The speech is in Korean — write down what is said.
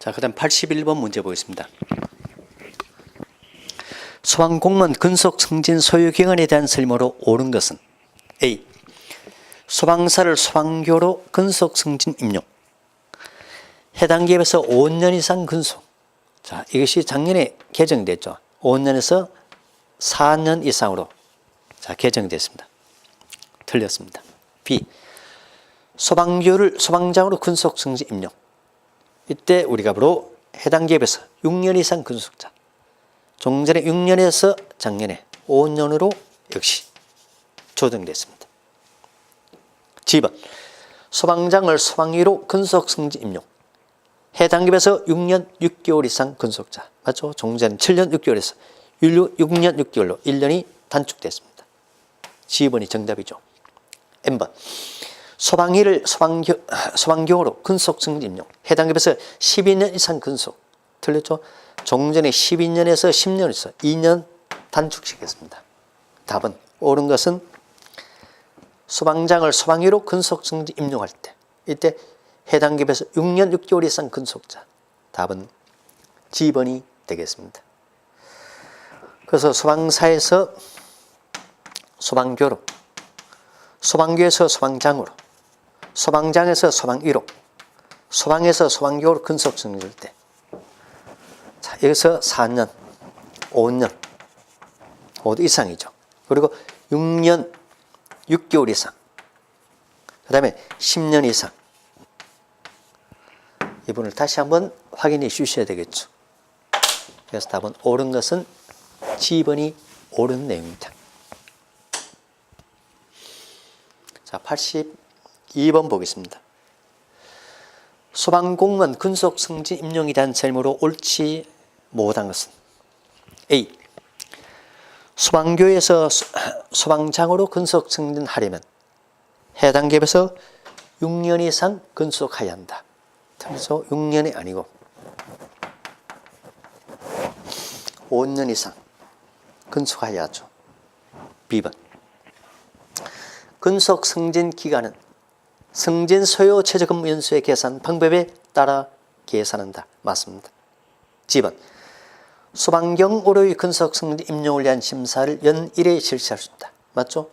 자, 그 다음 81번 문제 보겠습니다. 소방공무원 근속 승진 소유 기간에 대한 설명으로 옳은 것은 A. 소방사를 소방교로 근속 승진 임용. 해당 기업에서 5년 이상 근속. 자, 이것이 작년에 개정됐죠. 5년에서 4년 이상으로 자, 개정됐습니다. 틀렸습니다. B. 소방교를 소방장으로 근속 승진 임용. 이때 우리가 바로 해당 기업에서 6년 이상 근속자. 종전에 6년에서 작년에 5년으로 역시 조정됐습니다. G번 소방장을 소방위로 근속 승진 임용. 해당 기업에서 6년 6개월 이상 근속자. 맞죠? 종전 7년 6개월에서 6년 6개월로 1년이 단축됐습니다. G번이 정답이죠. M번 소방위를 소방교, 소방교로 근속 승진 임용. 해당 기업에서 12년 이상 근속. 틀렸죠? 종전에 12년에서 10년에서 2년 단축시켰습니다. 답은 옳은 것은 소방장을 소방위로 근속 승진 임용할 때 이때 해당 기업에서 6년 6개월 이상 근속자 답은 G번이 되겠습니다. 그래서 소방사에서 소방교로 소방교에서 소방장으로 소방장에서 소방위로 소방에서 소방교로 근속 승진할 때 자, 여기서 4년, 5년, 5년 이상이죠. 그리고 6년, 6개월 이상. 그 다음에 10년 이상. 이분을 다시 한번 확인해 주셔야 되겠죠. 그래서 답은 옳은 것은 G번이 옳은 내용입니다. 자, 82번 보겠습니다. 소방공무원 근속 승진 임용에 대한 질문으로 옳지 못한 것은 A. 소방교에서 소- 소방장으로 근속 승진하려면 해당 기업에서 6년 이상 근속해야 한다. 그래서 6년이 아니고 5년 이상 근속해야 하죠. B번 근속 승진 기간은 승진 소요 최저근무 연수의 계산 방법에 따라 계산한다. 맞습니다. G번 소방경 오류의 근속 승진 임용을 위한 심사를 연 1회 실시할 수 있다. 맞죠?